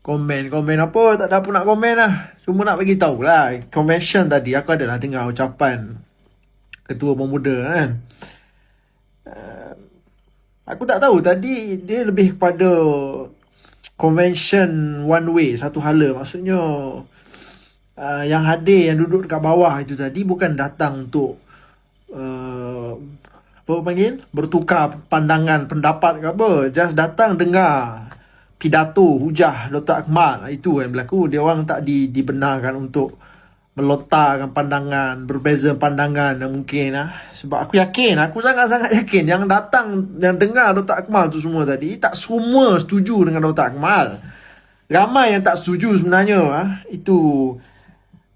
Komen, komen apa? Tak ada apa nak komen lah. Cuma nak bagi tahu lah. Convention tadi aku adalah dengar ucapan Ketua Pemuda kan. Uh, aku tak tahu tadi dia lebih kepada convention one way satu hala maksudnya uh, yang hadir yang duduk dekat bawah itu tadi bukan datang untuk uh, apa panggil bertukar pandangan pendapat ke apa just datang dengar pidato hujah Dr. Akmal itu yang berlaku dia orang tak di, dibenarkan untuk melontarkan pandangan berbeza pandangan yang mungkin lah sebab aku yakin aku sangat-sangat yakin yang datang yang dengar Dr. Akmal tu semua tadi tak semua setuju dengan Dr. Akmal ramai yang tak setuju sebenarnya ah itu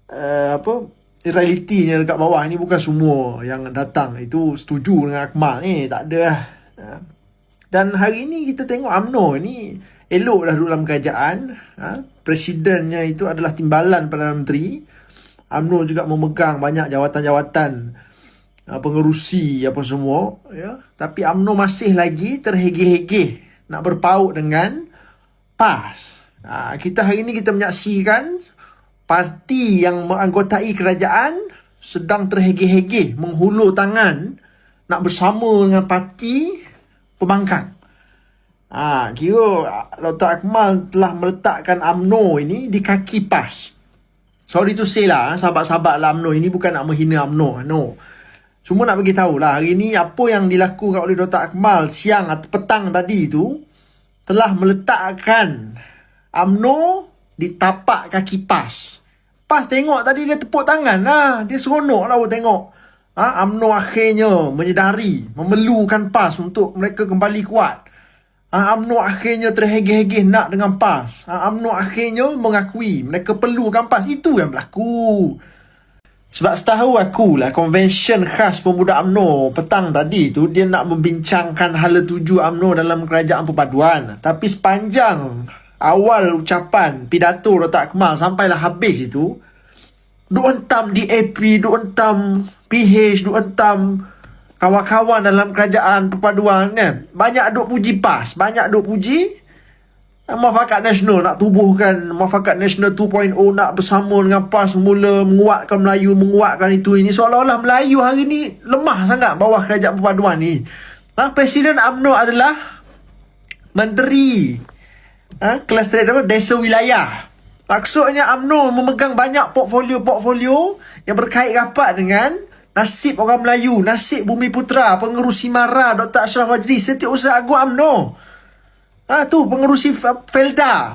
uh, apa realitinya dekat bawah ni bukan semua yang datang itu setuju dengan Akmal ni tak ada lah Ah. dan hari ni kita tengok UMNO ni elok dah duduk dalam kerajaan ha? presidennya itu adalah timbalan Perdana Menteri. UMNO juga memegang banyak jawatan-jawatan uh, pengerusi apa semua ya. Tapi UMNO masih lagi terhegeh-hegeh nak berpaut dengan PAS. Ha, kita hari ini kita menyaksikan parti yang menganggotai kerajaan sedang terhegeh-hegeh menghulur tangan nak bersama dengan parti pembangkang Ha, kira Dr. Akmal telah meletakkan UMNO ini di kaki PAS. Sorry to say lah, eh, sahabat-sahabat lah UMNO. Ini bukan nak menghina UMNO. No. Cuma nak bagi tahu lah, hari ni apa yang dilakukan oleh Dr. Akmal siang atau petang tadi tu telah meletakkan UMNO di tapak kaki PAS. PAS tengok tadi dia tepuk tangan lah. Dia seronok lah tengok. Ha, UMNO akhirnya menyedari, memerlukan PAS untuk mereka kembali kuat. UMNO akhirnya terhegeh-hegeh nak dengan PAS. UMNO akhirnya mengakui mereka perlukan PAS. Itu yang berlaku. Sebab setahu aku lah convention khas pemuda UMNO petang tadi tu dia nak membincangkan hala tuju UMNO dalam kerajaan perpaduan. Tapi sepanjang awal ucapan pidato Dr. Akmal sampailah habis itu duk entam DAP, duk entam PH, duk entam kawan-kawan dalam kerajaan perpaduan kan? Banyak duk puji PAS banyak duk puji Muafakat Nasional nak tubuhkan Muafakat Nasional 2.0 nak bersama dengan PAS mula menguatkan Melayu menguatkan itu ini. Seolah-olah Melayu hari ni lemah sangat bawah kerajaan perpaduan ni. Ha, Presiden UMNO adalah Menteri ha, Kelestarian apa? Desa Wilayah. Maksudnya UMNO memegang banyak portfolio-portfolio yang berkait rapat dengan nasib orang Melayu, nasib Bumi Putra, pengerusi Mara, Dr. Ashraf Wajdi, setiausaha agung UMNO. Ha tu pengerusi Felda.